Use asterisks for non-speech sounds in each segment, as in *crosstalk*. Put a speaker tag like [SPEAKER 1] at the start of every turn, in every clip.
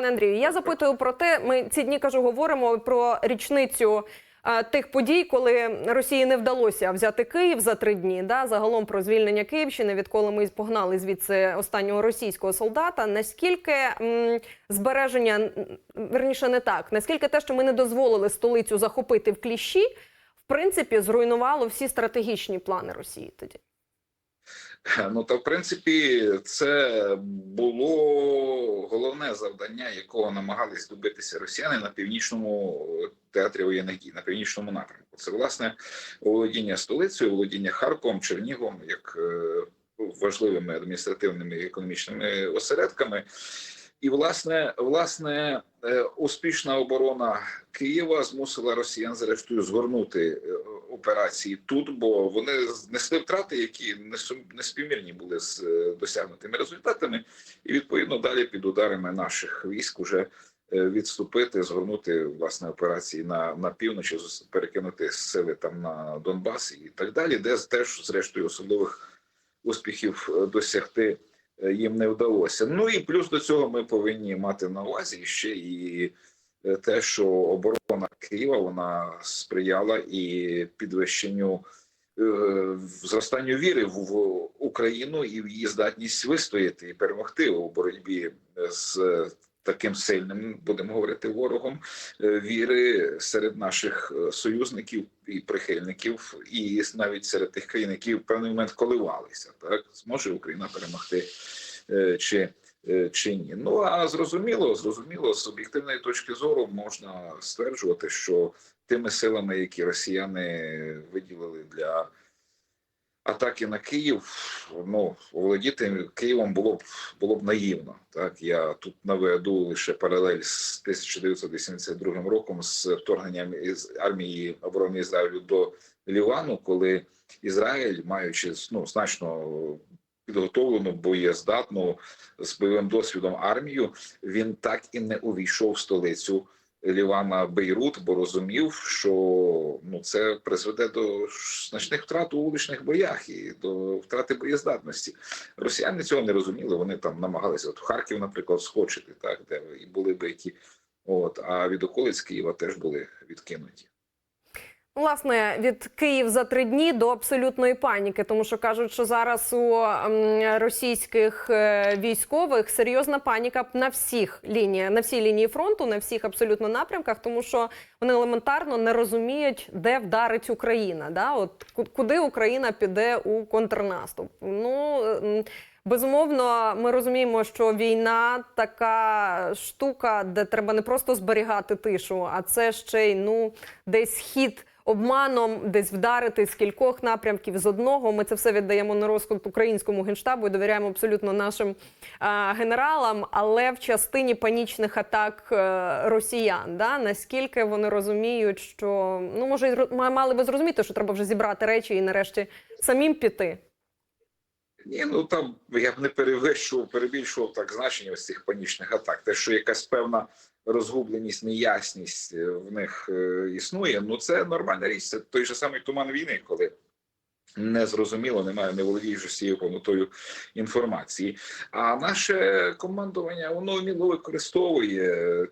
[SPEAKER 1] пане Андрію. Я запитую про те, ми ці дні кажу, говоримо про річницю. Тих подій, коли Росії не вдалося взяти Київ за три дні, да загалом про звільнення Київщини, відколи ми погнали звідси останнього російського солдата. Наскільки м, збереження верніше не так, наскільки те, що ми не дозволили столицю захопити в кліщі, в принципі, зруйнувало всі стратегічні плани Росії тоді. *laughs*
[SPEAKER 2] Ну та в принципі, це було головне завдання, якого намагались добитися росіяни на північному театрі воєнних дій, на північному напрямку. Це власне володіння столицею, володіння Харковом, Черніговом як е, важливими адміністративними і економічними осередками. І власне, власне, е, успішна оборона Києва змусила росіян зрештою згорнути е, операції тут, бо вони несли втрати, які не співмірні були з е, досягнутими результатами, і відповідно далі під ударами наших військ уже е, відступити, згорнути власне операції на, на півночі, перекинути сили там на Донбас і так далі, де теж зрештою особливих успіхів е, досягти їм не вдалося. Ну і плюс до цього ми повинні мати на увазі ще і те, що оборона Києва вона сприяла і підвищенню е, зростанню віри в Україну і в її здатність вистояти і перемогти у боротьбі з таким сильним, будемо говорити, ворогом е, віри серед наших е, союзників і прихильників, і навіть серед тих країн, які в певний момент коливалися, так зможе Україна перемогти е, чи. Е, Чи ні, ну а зрозуміло, зрозуміло, з об'єктивної точки зору можна стверджувати, що тими силами, які росіяни виділили для атаки на Київ, ну володіти Києвом було б було б наївно. Так я тут наведу лише паралель з 1982 роком з вторгненням із армії оборони Ізраїлю до Лівану, коли Ізраїль, маючи ну значно підготовлену, боєздатну з бойовим досвідом армію, він так і не увійшов в столицю. Лівана Бейрут, бо розумів, що ну це призведе до значних втрат у вуличних боях і до втрати боєздатності. Росіяни цього не розуміли. Вони там намагалися от Харків, наприклад, схочити, так де і були биті. От а від околиць Києва теж були відкинуті.
[SPEAKER 1] Власне, від Київ за три дні до абсолютної паніки, тому що кажуть, що зараз у російських е, військових серйозна паніка на всіх лініях, на всій лінії фронту, на всіх абсолютно напрямках, тому що вони елементарно не розуміють, де вдарить Україна. Да? От куди Україна піде у контрнаступ. Ну Безумовно, ми розуміємо, що війна така штука, де треба не просто зберігати тишу, а це ще й ну десь хід обманом, десь вдарити з кількох напрямків з одного. Ми це все віддаємо на розклад українському генштабу і довіряємо абсолютно нашим а, генералам. Але в частині панічних атак е, росіян, да наскільки вони розуміють, що ну може мали би зрозуміти, що треба вже зібрати речі і нарешті самим піти.
[SPEAKER 2] Ні, ну там я б не перевищував, перебільшував так значення ось цих панічних атак. Те, що якась певна розгубленість, неясність е, в них е, існує, ну це нормальна річ. Це той же самий туман війни, коли не зрозуміло, немає, не володієш усією повнотою інформації. А наше командування воно вміло використовує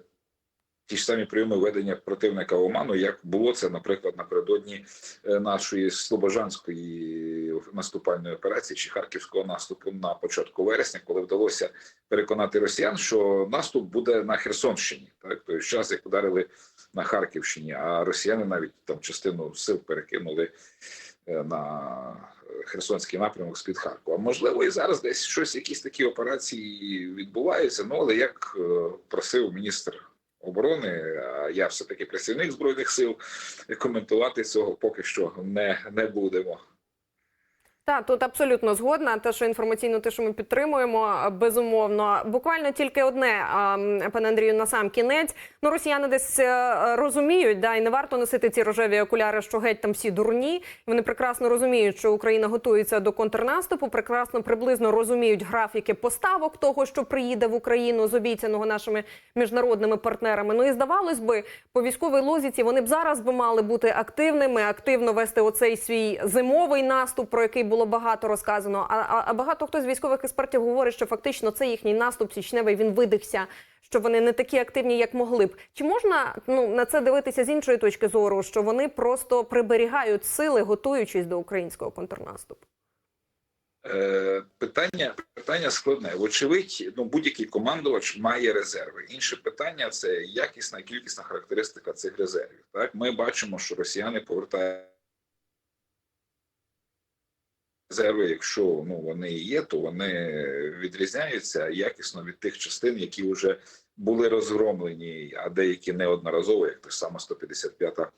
[SPEAKER 2] ті ж самі прийоми ведення противника оману, як було це, наприклад, напередодні е, нашої слобожанської наступальної операції чи харківського наступу на початку вересня, коли вдалося переконати росіян, що наступ буде на Херсонщині, так той час, як ударили на Харківщині, а росіяни навіть там частину сил перекинули е, на Херсонський напрямок з під Харкова. Можливо, і зараз десь щось, якісь такі операції відбуваються. Ну але як е, просив міністр оборони, а я все таки працівник збройних сил, коментувати цього поки що не, не будемо.
[SPEAKER 1] Так, тут абсолютно згодна. Те, що інформаційну тишу ми підтримуємо, безумовно. Буквально тільки одне, пане Андрію, на сам кінець. Ну, росіяни десь е, розуміють, да, і не варто носити ці рожеві окуляри, що геть там всі дурні. Вони прекрасно розуміють, що Україна готується до контрнаступу, прекрасно приблизно розуміють графіки поставок того, що приїде в Україну з обіцяного нашими міжнародними партнерами. Ну і здавалось би, по військовій логіці вони б зараз би мали бути активними, активно вести оцей свій зимовий наступ, про який було було багато розказано. А, а, багато хто з військових експертів говорить, що фактично це їхній наступ січневий. Він видихся, що вони не такі активні, як могли б. Чи можна ну на це дивитися з іншої точки зору, що вони просто приберігають сили, готуючись до українського контрнаступу?
[SPEAKER 2] Е, Питання питання складне. Вочевидь, ну будь-який командувач має резерви. Інше питання це якісна кількісна характеристика цих резервів. Так, ми бачимо, що росіяни повертають резерви. Якщо ну вони і є, то вони відрізняються якісно від тих частин, які вже були розгромлені, а деякі неодноразово, як та ж сама 155-та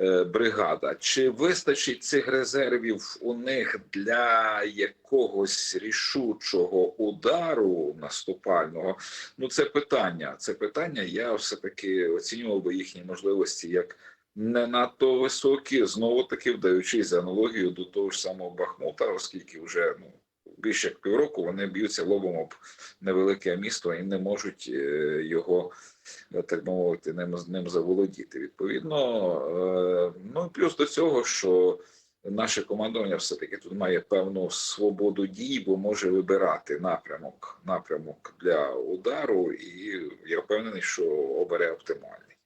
[SPEAKER 2] е, бригада. Чи вистачить цих резервів у них для якогось рішучого удару наступального? Ну, це питання. Це питання. Я все таки оцінював би їхні можливості як не надто високі, знову таки вдаючись за аналогію до того ж самого Бахмута, оскільки вже ну. Більше як півроку вони б'ються лобом об невелике місто і не можуть е, його е, так би мовити, ним, ним заволодіти. Відповідно, е, ну плюс до цього, що наше командування все-таки тут має певну свободу дій, бо може вибирати напрямок, напрямок для удару, і я впевнений, що обере оптимальний.